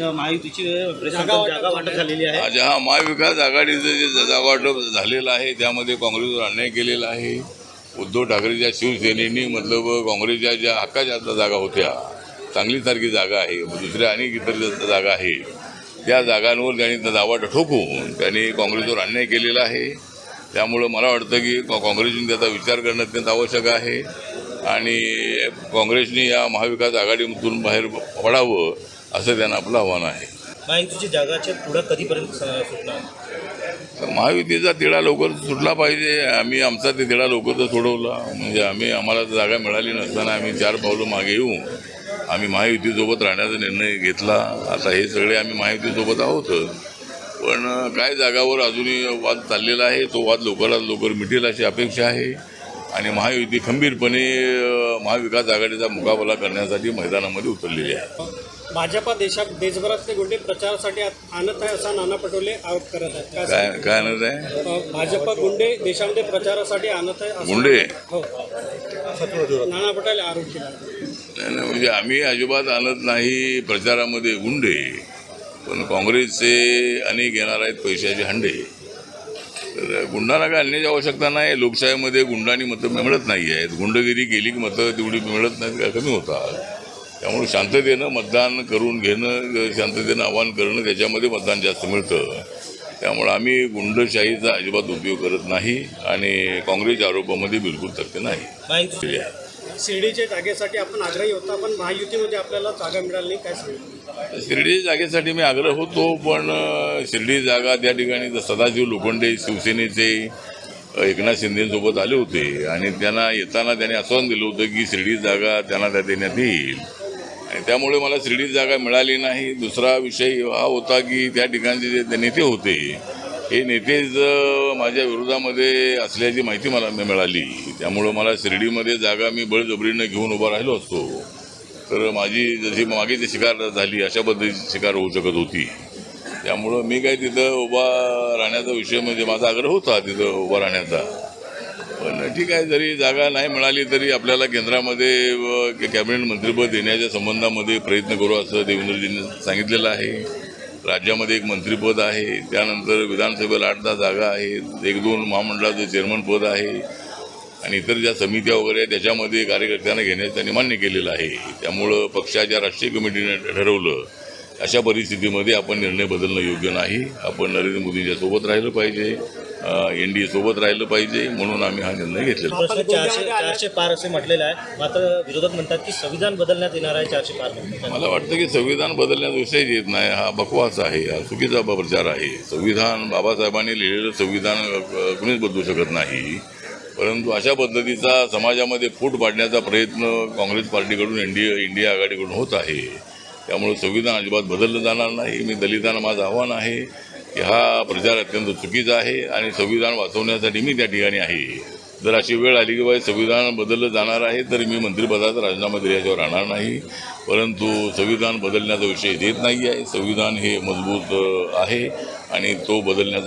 महायुतीची हा महाविकास आघाडीचं जे जागा वाटप झालेलं आहे त्यामध्ये काँग्रेसवर अन्याय केलेला आहे. उद्धव ठाकरेच्या शिवसेनेनी मतलब काँग्रेसच्या ज्या हक्काच्या जागा होत्या चांगलीसारखी जागा आहे दुसऱ्या अनेक इतर जागा आहे त्या जागांवर त्यांनी त्या दावा ठोकून त्यांनी काँग्रेसवर अन्याय केलेला आहे. त्यामुळं मला वाटतं की का- काँग्रेसने त्याचा विचार करणं अत्यंत आवश्यक आहे. आणि काँग्रेसने या महाविकास आघाडीमधून बाहेर पडावं असं त्यांना आपलं आव्हान आहे. महायुतीची जागाच्या पुढं कधीपर्यंत सुटणार? महायुतीचा तिढा लवकर सुटला पाहिजे. आम्ही आमचा ते तिढा लवकर तर सोडवला. म्हणजे आम्ही आम्हाला जागा मिळाली नसताना आम्ही चार पावलं मागे येऊन आम्ही महायुतीसोबत राहण्याचा निर्णय घेतला. आता हे सगळे आम्ही महायुतीसोबत आहोतच पण काय जागावर अजूनही वाद चाललेला आहे तो वाद लवकरात लवकर मिटेल अशी अपेक्षा आहे. आणि महायुती खंबीरपणे महाविकास आघाडीचा मुकाबला करण्यासाठी मैदानामध्ये उतरलेली आहे. भाजपा देशात देशभरातले गुंडे प्रचारासाठी आणत आहे असा नाना पटोले आरोप करत आहेत. काय काय म्हणत आहे? अ, भाजपा गुंडे देशामध्ये प्रचारासाठी आणत आहे असं- गुंडे? हो. नाना पटोले आरोप केला. नाही नाही, म्हणजे आम्ही अजिबात आणत नाही प्रचारामध्ये गुंडे. पण काँग्रेसचे अनेक येणार आहेत पैशाचे हंडे. तर गुंडांना काय आणण्याची आवश्यकता नाही. लोकशाहीमध्ये गुंडांनी मतं मिळत नाही आहेत. गुंडगिरी केली की मतं तेवढी मिळत नाहीत का? कमी होतात. त्यामुळे शांततेनं मतदान करून घेणं शांततेनं आवाहन करणं त्याच्यामध्ये मतदान जास्त मिळतं. त्यामुळे आम्ही गुंडशाहीचा अजिबात उपयोग करत नाही आणि काँग्रेसच्या आरोपामध्ये बिलकुल तथ्य नाही. शिर्डीच्या जागेसाठी आपण आग्रही होता पण महायुतीमध्ये आपल्याला जागा मिळाली नाही काय सांगू? शिर्डी जागेसाठी मी आग्रह होतो पण शिर्डी जागा त्या ठिकाणी सदाशिव लोखंडे शिवसेनेचे एकनाथ शिंदेसोबत आले होते आणि त्यांना येताना त्यांनी आश्वासन दिलं होतं की शिर्डी जागा त्यांना त्या देण्यात येईल. आणि त्यामुळे मला शिर्डीत जागा मिळाली नाही. दुसरा विषय हा होता की त्या ठिकाणचे जे ते नेते होते हे नेतेच माझ्या विरोधामध्ये असल्याची माहिती मला मिळाली. त्यामुळं मला शिर्डीमध्ये जागा मी बळजबरीनं घेऊन उभा राहिलो असतो. तर माझी जशी मागे जी शिकार झाली अशा पद्धतीची शिकार होऊ शकत होती. त्यामुळं मी काय तिथं उभा राहण्याचा विषय म्हणजे माझा आग्रह होता तिथं उभा राहण्याचा. पण ठीक आहे जरी जागा नाही मिळाली तरी आपल्याला केंद्रामध्ये व कॅबिनेट मंत्रिपद देण्याच्या संबंधामध्ये प्रयत्न करू असं देवेंद्रजींनी सांगितलेलं आहे. राज्यामध्ये एक मंत्रिपद आहे त्यानंतर विधानसभेला आठ दहा जागा आहेत एक दोन महामंडळाचं चेअरमन पद आहे आणि इतर ज्या समित्या वगैरे आहेत त्याच्यामध्ये कार्यकर्त्यांना घेण्याचं त्यांनी मान्य केलेलं आहे. त्यामुळं पक्षाच्या राष्ट्रीय कमिटीने ठरवलं अशा परिस्थितीमध्ये आपण निर्णय बदलणं योग्य नाही. आपण नरेंद्र मोदींच्या सोबत राहिलं पाहिजे. एन डी ए सोबत राहिलं पाहिजे म्हणून आम्ही हा निर्णय घेतलेला चारशे चारशे पार असे म्हटलेलं आहे मात्र विरोधक म्हणतात की संविधान बदलण्यात येणार आहे चारशे पार मला वाटतं की संविधान बदलण्याचा विषयच येत नाही. हा बकवास आहे. हा चुकीचा प्रचार आहे. संविधान बाबासाहेबांनी लिहिलेलं संविधान कुणीच बदलू शकत नाही. परंतु अशा पद्धतीचा समाजामध्ये फूट पाडण्याचा प्रयत्न काँग्रेस पार्टीकडून इंडिया इंडिया आघाडीकडून होत आहे. त्यामुळे संविधान अजिबात बदललं जाणार नाही. मी दलितांना माझं आव्हान आहे. हा प्रचार अत्यंत चुकीचा आहे आणि संविधान वाचवण्यासाठी मी त्या ठिकाणी आहे. जर अशी वेळ आली की बाबा संविधान बदललं जाणार आहे तर मी मंत्रिपदाचा राजीनामा दिल्याशिवाय राहणार नाही. परंतु संविधान बदलण्याचा विषय देत नाही आहे. संविधान हे मजबूत आहे आणि तो बदलण्याचा